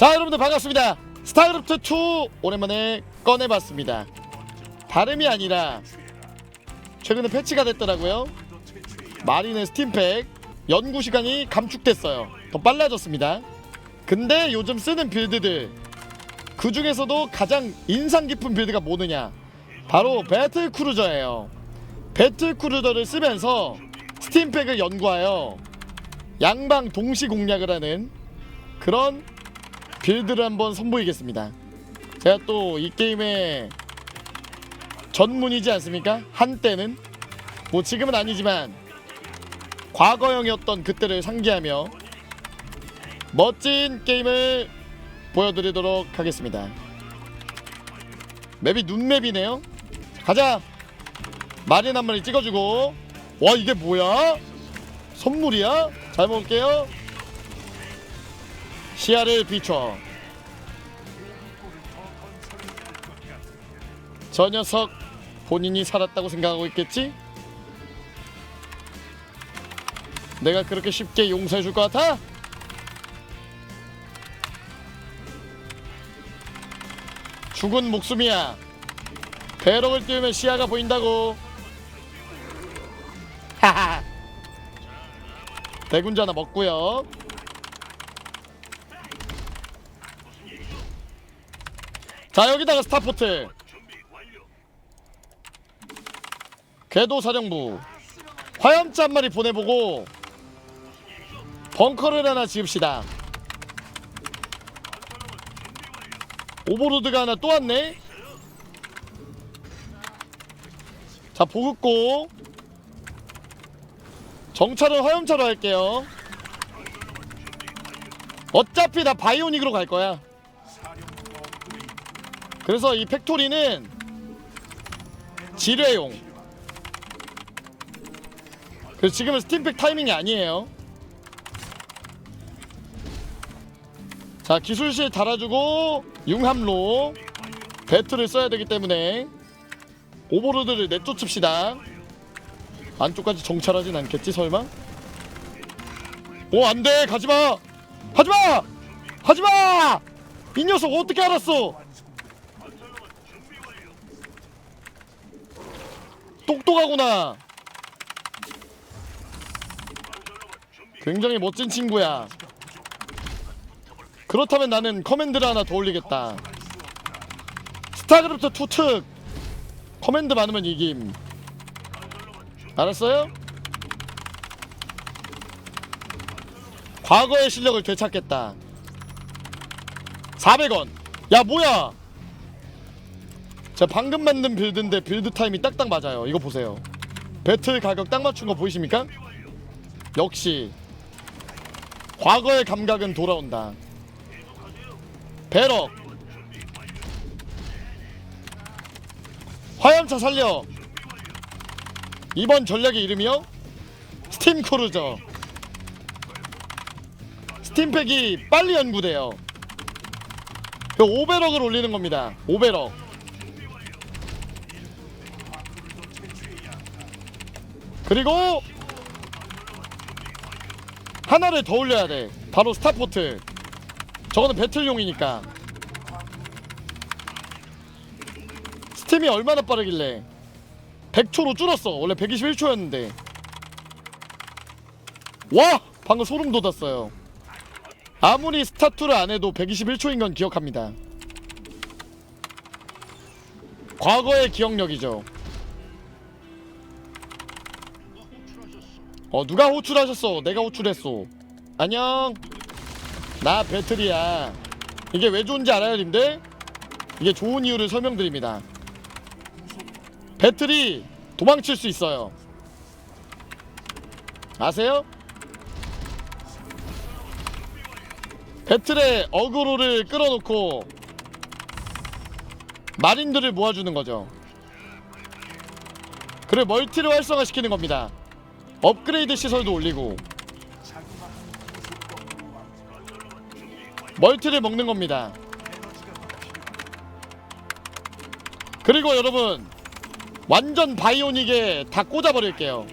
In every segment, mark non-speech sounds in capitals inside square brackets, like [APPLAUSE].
자 여러분들 반갑습니다. 스타크래프트2 오랜만에 꺼내봤습니다. 다름이 아니라 최근에 패치가 됐더라고요. 마린의 스팀팩 연구 시간이 감축됐어요. 더 빨라졌습니다. 근데 요즘 쓰는 빌드들 그 중에서도 가장 인상 깊은 빌드가 뭐느냐? 바로 배틀 크루저예요. 배틀 크루저를 쓰면서 스팀팩을 연구하여 양방 동시 공략을 하는 그런 빌드를 한번 선보이겠습니다. 제가 또 이 게임의 전문이지 않습니까? 한때는 뭐 지금은 아니지만 과거형이었던 그때를 상기하며 멋진 게임을 보여드리도록 하겠습니다. 맵이 눈맵이네요. 가자. 마린 한 마리 찍어주고 와 이게 뭐야? 선물이야? 잘 먹을게요. 시야를 비춰. 저 녀석 본인이 살았다고 생각하고 있겠지? 내가 그렇게 쉽게 용서해 줄 것 같아? 죽은 목숨이야. 배럭을 띄우면 시야가 보인다고. 하하. 대군자 하나 먹고요. 자 여기다가 스타포트. 궤도 사령부. 화염차 한 마리 보내보고 벙커를 하나 지읍시다. 오버로드가 하나 또 왔네. 자 보급고. 정찰은 화염차로 할게요. 어차피 다 바이오닉으로 갈 거야 그래서 이 팩토리는 지뢰용. 그래서 지금은 스팀팩 타이밍이 아니에요. 자 기술실 달아주고 융함로 배틀을 써야 되기 때문에 오버로드를 내쫓읍시다. 안쪽까지 정찰하진 않겠지 설마? 오 안돼 가지마 하지마 하지마 이 녀석 어떻게 알았어 똑똑하구나. 굉장히 멋진 친구야. 그렇다면 나는 커맨드를 하나 더 올리겠다. 스타크래프트 투특 커맨드 많으면 이김. 알았어요? 과거의 실력을 되찾겠다. 400원. 야 뭐야? 제가 방금 만든 빌드인데 빌드 타임이 딱딱 맞아요. 이거 보세요. 배틀 가격 딱 맞춘 거 보이십니까? 역시 과거의 감각은 돌아온다. 배럭 화염차 살려 이번 전략의 이름이요? 스팀 크루저 스팀팩이 빨리 연구돼요 5배럭을 올리는 겁니다 5배럭 그리고 하나를 더 올려야 돼. 바로 스타포트. 저거는 배틀용이니까. 스팀이 얼마나 빠르길래 100초로 줄었어. 원래 121초였는데. 와! 방금 소름 돋았어요. 아무리 스타투를 안 해도 121초인 건 기억합니다. 과거의 기억력이죠. 어 누가 호출하셨어? 내가 호출했어. 안녕. 나 배틀이야. 이게 왜 좋은지 알아요 님들? 이게 좋은 이유를 설명드립니다. 배틀이 도망칠 수 있어요. 아세요? 배틀에 어그로를 끌어놓고 마린들을 모아주는 거죠. 그리고 멀티를 활성화시키는 겁니다 업그레이드 시설도 올리고 멀티를 먹는 겁니다. 그리고 여러분 완전 바이오닉에 다 꽂아버릴게요.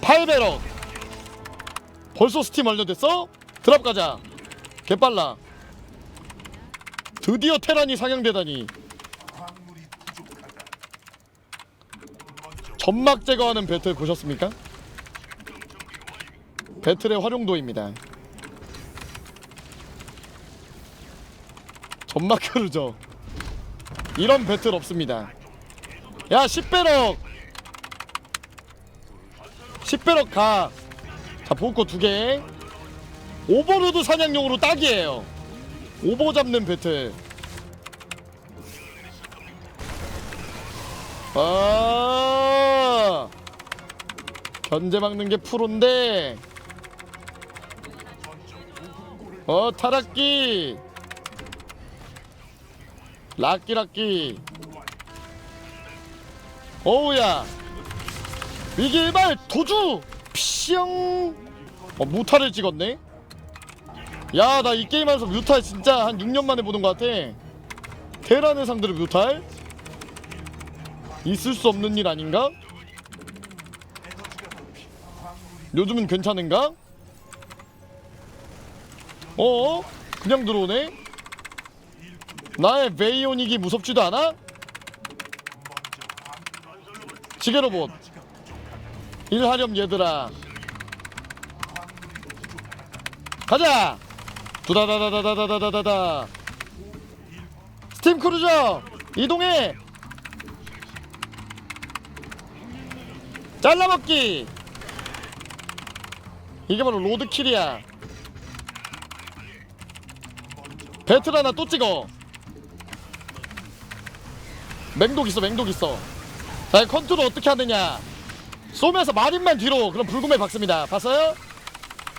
8배럭 벌써 스팀 완료됐어? 드랍 가자. 개빨라 드디어 테란이 상향되다니 점막 제거하는 배틀 보셨습니까? 배틀의 활용도입니다. 점막 크루저 이런 배틀 없습니다. 야 10배럭! 10배럭 가자 보고 두개. 오버로드 사냥용으로 딱이에요. 오버 잡는 배틀. 아 견제 막는 게 프로인데. 어 타락기. 락기 락기. 어우야. 위기 일발 도주. 피영. 어 무타를 찍었네. 야 나 이 게임하면서 뮤탈 진짜 한 6년 만에 보는 것 같아. 테란의 상대로 뮤탈? 있을 수 없는 일 아닌가? 요즘은 괜찮은가? 어? 그냥 들어오네? 나의 베이오닉이 무섭지도 않아? 지게로봇 일하렴 얘들아 가자 두다다다다다다다다다 스팀 크루저 이동해 잘라먹기 이게 바로 로드킬이야. 배틀 하나 또 찍어. 맹독 있어 맹독 있어. 자 컨트롤 어떻게 하느냐. 쏘면서 마린만 뒤로. 그럼 불금에 박습니다. 봤어요?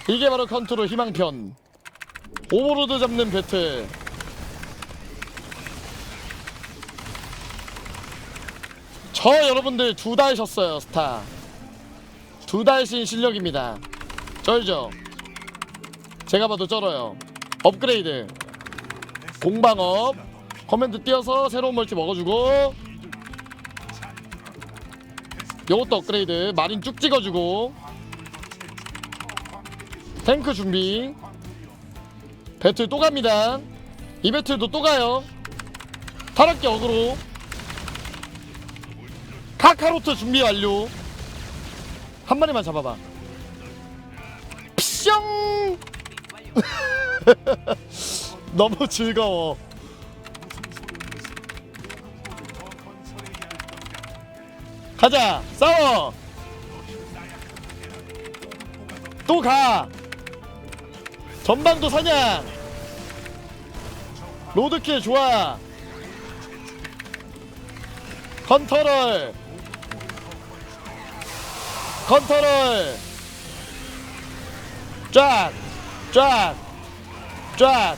이게 바로 컨트롤 희망편. 오버로드 잡는 배틀. 저 여러분들 두달 쉬었어요 스타. 두달쉰 실력입니다 쩔죠. 제가 봐도 쩔어요. 업그레이드. 공방업. 커맨드 띄어서 새로운 멀티 먹어주고. 요것도 업그레이드. 마린 쭉 찍어주고. 탱크 준비. 배틀 또 갑니다. 이 배틀도 또 가요. 타락기 어그로. 카카로트 준비 완료. 한 마리만 잡아봐 뿅 [LAUGHS] 너무 즐거워. 가자 싸워. 또 가. 전방도 사냥. 로드킬 좋아. 컨터럴 컨터럴 쫙! 쫙! 쫙!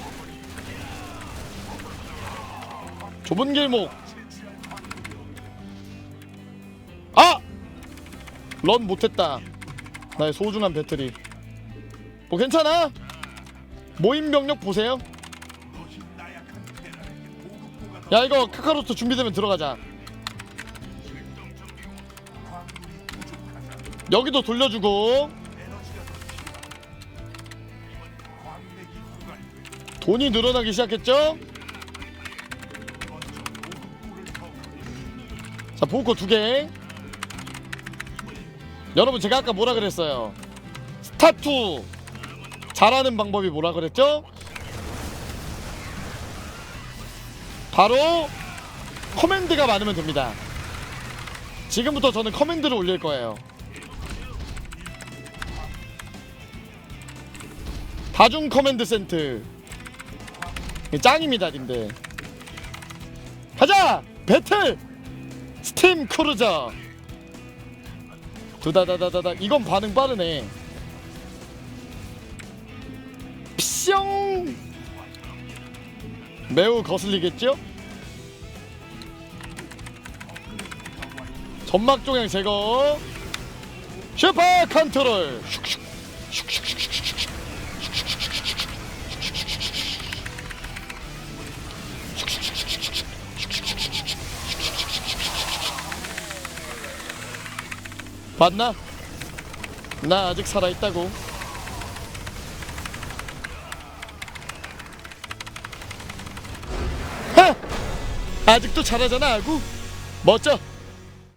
좁은 길목 아! 런 못했다 나의 소중한 배터리 뭐 괜찮아? 모임 병력 보세요 야 이거 카카로트 준비되면 들어가자 여기도 돌려주고 돈이 늘어나기 시작했죠? 자 보고 두 개. 여러분 제가 아까 뭐라 그랬어요? 스타투 잘하는 방법이 뭐라 그랬죠? 바로 커맨드가 많으면 됩니다. 지금부터 저는 커맨드를 올릴 거예요. 다중 커맨드 센트 짱입니다 님들 가자! 배틀! 스팀 크루저. 두다다다다다. 이건 반응 빠르네. 뿅! 매우 거슬리겠죠? 점막 종양 제거. 슈퍼 컨트롤. 슉슉 슉슉슉슉슉슉 봤나? 나 아직 살아있다고 하! 아직도 잘하잖아 아구 멋져